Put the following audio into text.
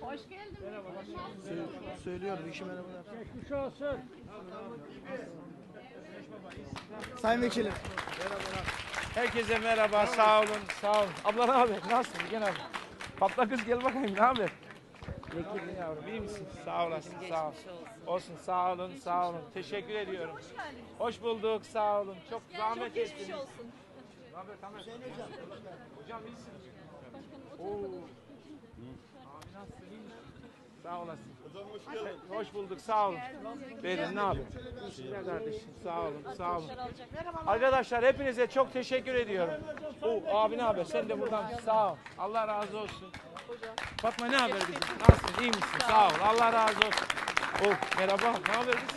Hoş geldin. Merhabalar. söylüyorum işi merhabalar. Geçmiş olsun. Sayın Vekilim. Merhabalar. Herkese merhaba. merhaba. Sağ olun. Sağ olun. Abla ne haber? Nasılsın? Gel abi. Patla kız gel bakayım ne haber? Bekir'in yavrum iyi misin? Sağ olasın. Sağ ol. Olsun. olsun sağ olun. Geçmiş sağ olun. olsun. Teşekkür ediyorum. Hoş geldiniz. Hoş bulduk. Sağ olun. Çok zahmet ettiniz. Geçmiş olsun. Zahmet, zahmet. Hocam iyisiniz. Bakın, Sağ olasın. hoş bulduk, sağ olun. Benim ne yapayım? İyisin kardeşim, sağ olun, sağ olun. Arkadaşlar hepinize çok teşekkür ediyorum. Oo, abi ne haber? Sen de buradan sağ ol. Allah razı olsun. Fatma ne haber bizim? Nasılsın? İyi misin? Sağ ol. Allah razı olsun. Oh, merhaba. Ne haber kız?